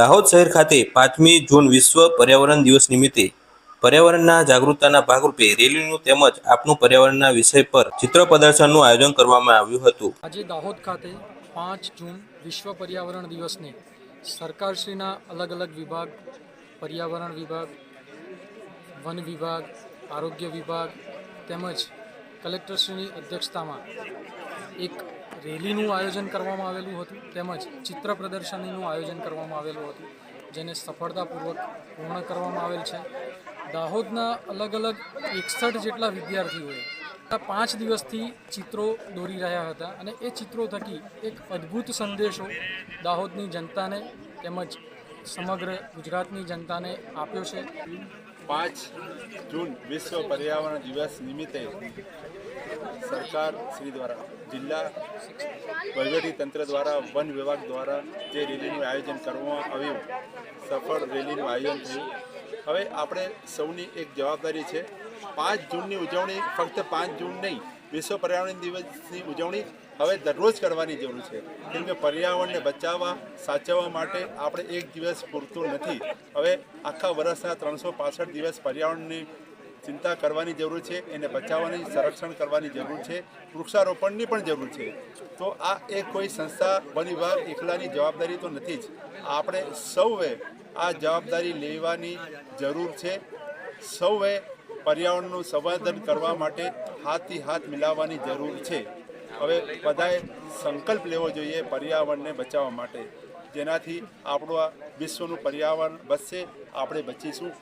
દાહોદ શહેર ખાતે પાંચમી જૂન વિશ્વ પર્યાવરણ દિવસ નિમિત્તે પર્યાવરણના જાગૃતતાના ભાગરૂપે રેલીનું તેમજ આપનું પર્યાવરણના વિષય પર ચિત્ર પ્રદર્શનનું આયોજન કરવામાં આવ્યું હતું. આજે દાહોદ ખાતે પાંચ જૂન વિશ્વ પર્યાવરણ દિવસને સરકારશ્રીના અલગ અલગ વિભાગ, પર્યાવરણ વિભાગ, વન વિભાગ, આરોગ્ય વિભાગ તેમજ કલેક્ટરશ્રીની અધ્યક્ષતામાં એક રેલીનું આયોજન કરવામાં આવેલું હતું, તેમજ ચિત્ર પ્રદર્શનીનું આયોજન કરવામાં આવેલું હતું, જેને સફળતાપૂર્વક પૂર્ણ કરવામાં આવેલ છે. દાહોદના અલગ અલગ એકસઠ જેટલા વિદ્યાર્થીઓએ પાંચ દિવસથી ચિત્રો દોરી રહ્યા હતા અને એ ચિત્રો થકી એક અદ્ભુત સંદેશો દાહોદની જનતાને તેમજ સમગ્ર ગુજરાતની જનતાને આપ્યો છે. પાંચ જૂન વિશ્વ પર્યાવરણ દિવસ નિમિત્તે સરકાર શ્રી દ્વારા જિલ્લા વહીવટી તંત્ર દ્વારા, વન વિભાગ દ્વારા જે રેલીનું આયોજન કરવામાં આવ્યું, સફળ રેલીનું આયોજન થયું. હવે આપણે સૌની એક જવાબદારી છે, પાંચ જૂનની ઉજવણી ફક્ત પાંચ જૂન નહીં, વિશ્વ પર્યાવરણ દિવસની ઉજવણી હવે દરરોજ કરવાની જરૂર છે. કેમ કે પર્યાવરણને બચાવવા, સાચવવા માટે આપણે એક દિવસ પૂરતું નથી. હવે આખા વર્ષના ત્રણસો દિવસ પર્યાવરણની ચિંતા કરવાની જરૂર છે, એને બચાવવાની, સંરક્ષણ કરવાની જરૂર છે, વૃક્ષારોપણની પણ જરૂર છે. તો આ એક કોઈ સંસ્થા વન વિભાગ એકલાની જવાબદારી તો નથી જ. આપણે સૌએ આ જવાબદારી લેવાની જરૂર છે. સૌએ પર્યાવરણનું સંવર્ધન કરવા માટે હાથથી હાથ મિલાવવાની જરૂર છે. હવે બધાએ સંકલ્પ લેવો જોઈએ પર્યાવરણને બચાવવા માટે. જેનાથી આપણું આ વિશ્વનું પર્યાવરણ બચશે, આપણે બચીશું.